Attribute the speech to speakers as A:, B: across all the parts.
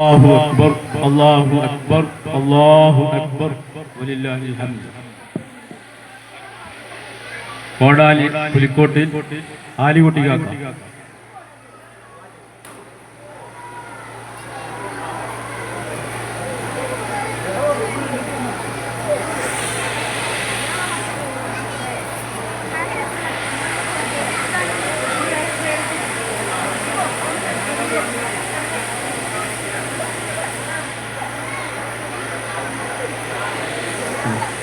A: അല്ലാഹു അക്ബർ അള്ളാഹു അക്ബർ അള്ളാഹു അക്ബർ. കോടാലി പുലിക്കോട്ടിൽ ആലികുട്ടി കാക്ക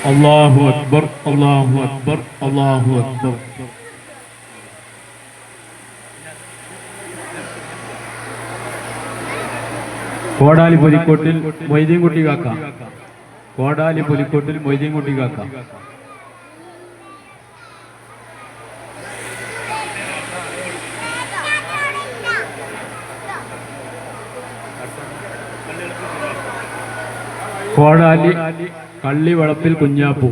A: അല്ലാഹു അക്ബർ അല്ലാഹു അക്ബർ അല്ലാഹു അക്ബർ കോടാലി പുലിക്കോട്ടിൽ മൊയ്തീൻകുട്ടി കാക്ക. കോടാലി പുലിക്കോട്ടിൽ മൊയ്തീൻകുട്ടി കാക്ക. കോടാലി കള്ളിവളപ്പിൽ കുഞ്ഞാപ്പു.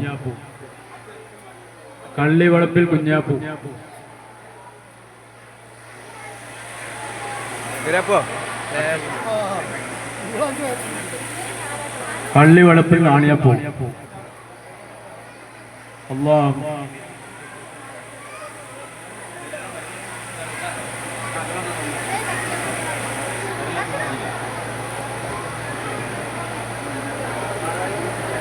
A: കള്ളിവളപ്പിൽ കുഞ്ഞാപ്പു. കള്ളിവളപ്പിൽ നാണിയപ്പൂ. അള്ളാഹ്.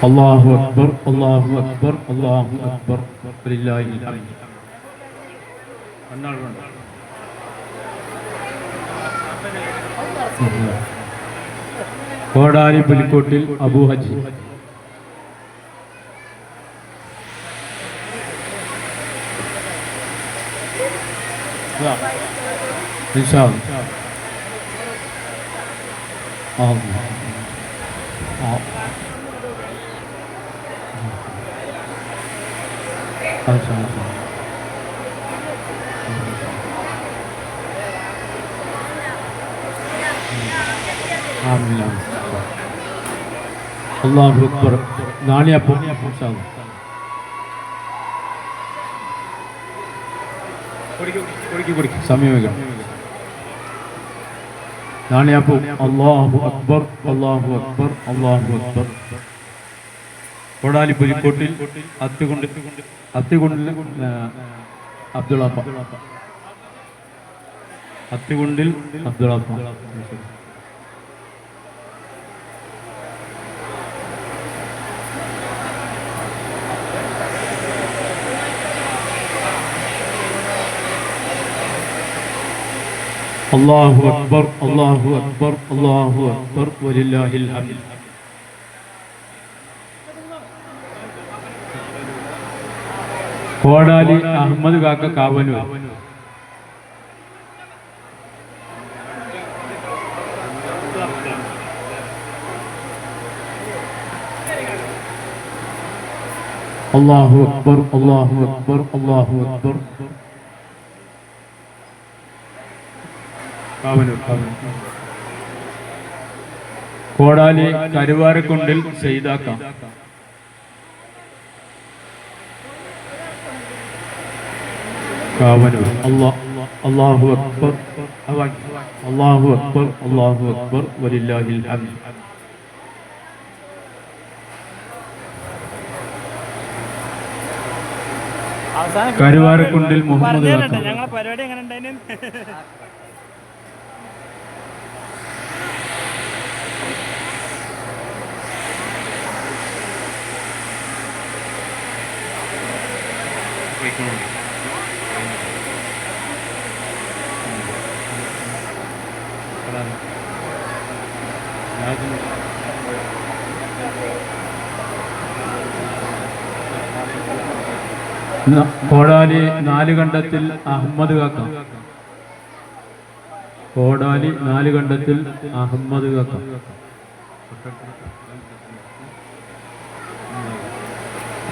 A: അള്ളാഹു അക്ബർ അള്ളാഹു അക്ബർ അള്ളാഹു അക്ബർ വലില്ലാഹിൽ ഹംദ് രണ്ടാൾ വേണ്ട കോടാലി Pulikkottil Abu Haji. Nishad karşımızda. Amin. Allahu Ekber. Nane yapın. İnşallah. സമയം നാണയപ്പോ അള്ളാഹു അക്ബർ അള്ളാഹു അക്ബർ അള്ളാഹു അക്ബർ കൊടാലി പുലിക്കോട്ടിൽ അത്തുകൊണ്ട് അത്തുകൊണ്ടിൽ അബ്ദുളാപ്പ അത്തുകൊണ്ടിൽ അബ്ദുളാപ്പ അല്ലാഹു അക്ബർ അല്ലാഹു അക്ബർ അല്ലാഹു അക്ബർ വലില്ലാഹിൽ ഹംദ്. കോടാലി അഹമ്മദ് കാക്ക കാവനു അള്ളാഹു അക്ബർ അള്ളാഹു അക്ബർ അള്ളാഹു അക്ബർ. കോടാലി കരുവാരക്കുണ്ടിൽ ചെയ്താക്കാം. കാവനൂർ അല്ലാഹ് അല്ലാഹു അക്ബർ. അല്ലാഹു അക്ബർ അല്ലാഹു അക്ബർ വലില്ലാഹിൽ ഹംദ് കരുവാരക്കുണ്ടിൽ മുഹമ്മദ് Thank
B: ഞങ്ങളെ പരിപാടി എങ്ങനെ ഉണ്ടായിരുന്നു
A: ന- കോടാലി നാലുകണ്ടത്തിൽ അഹമ്മദ് കാക്ക. കോടാലി നാലുകണ്ടത്തിൽ അഹമ്മദ് കാക്ക.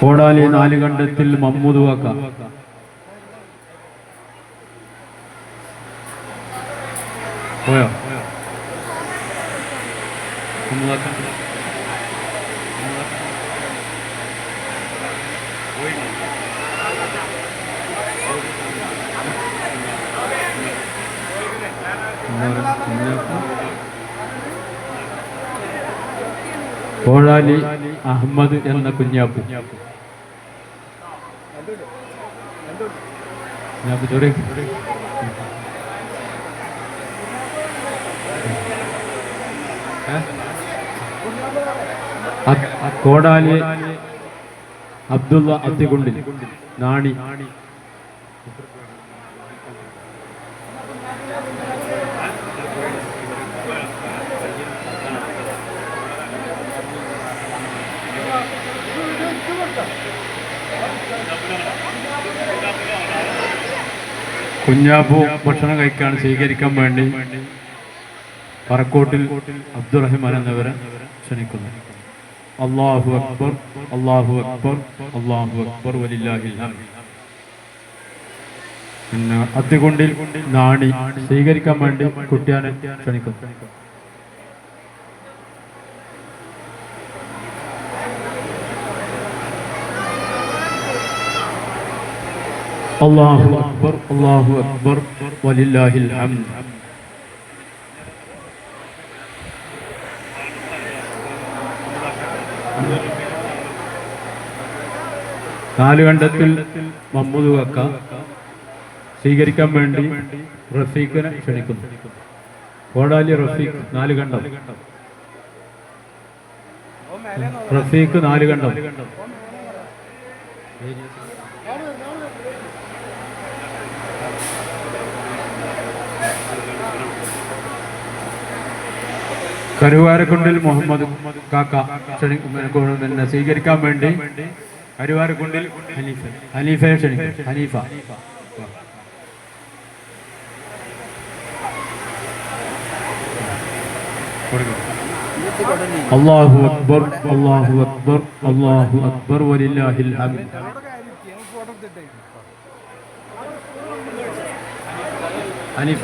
A: കോടാലി നാലുകണ്ടത്തിൽ മമ്മൂദ് കാക്ക. പോയോ? മമ്മൂദ് കാക്ക കോഴാലി അഹമ്മദ് എന്ന കുഞ്ഞാപ്പു. കുഞ്ഞാപ്പു ചെറിയ അ- അ- കോടാലി അബ്ദുള്ള അത്തികുണ്ടിൽ നാണി. കുഞ്ഞാപ്പു ഭക്ഷണം കഴിക്കാൻ സ്വീകരിക്കാൻ വേണ്ടി പറക്കോട്ടിൽ അബ്ദുറഹിമാൻ എന്നിവരെ ക്ഷണിക്കുന്നു അള്ളാഹു അക്ബർ അള്ളാഹു അക്ബർ അള്ളാഹു അക്ബർ വലില്ലാഹിൽ ഹംദ്. പിന്നെ അത്തികൊണ്ടിൽ നാണി സ്വീകരിക്കാൻ വേണ്ടി കുട്ടിയാനെ ക്ഷണിക്കുന്നു. അള്ളാഹു അക്ബർ അള്ളാഹു അക്ബർ വലില്ലാഹിൽ ഹംദ്. നാലുകണ്ടത്തിൽ മമ്മൂദ് വക്ക സ്വീകരിക്കാൻ വേണ്ടി റഫീഖിനെ ക്ഷണിക്കുന്നു. കോടാലി റഫീഖ് നാലുകണ്ടം റഫീഖ് നാലുകണ്ടം കരുവാരക്കുണ്ടിൽ മുഹമ്മദ് കാക്ക സ്വീകരിക്കാൻ വേണ്ടി കരുവാരക്കുണ്ടിൽ ഹനീഫ ഹനീഫയെ ക്ഷണിക്കും. ഹനീഫ അള്ളാഹു അക്ബർ അള്ളാഹു അക്ബർ അള്ളാഹു അക്ബർ വലില്ലാഹിൽ ഹമീദ് ഹനീഫ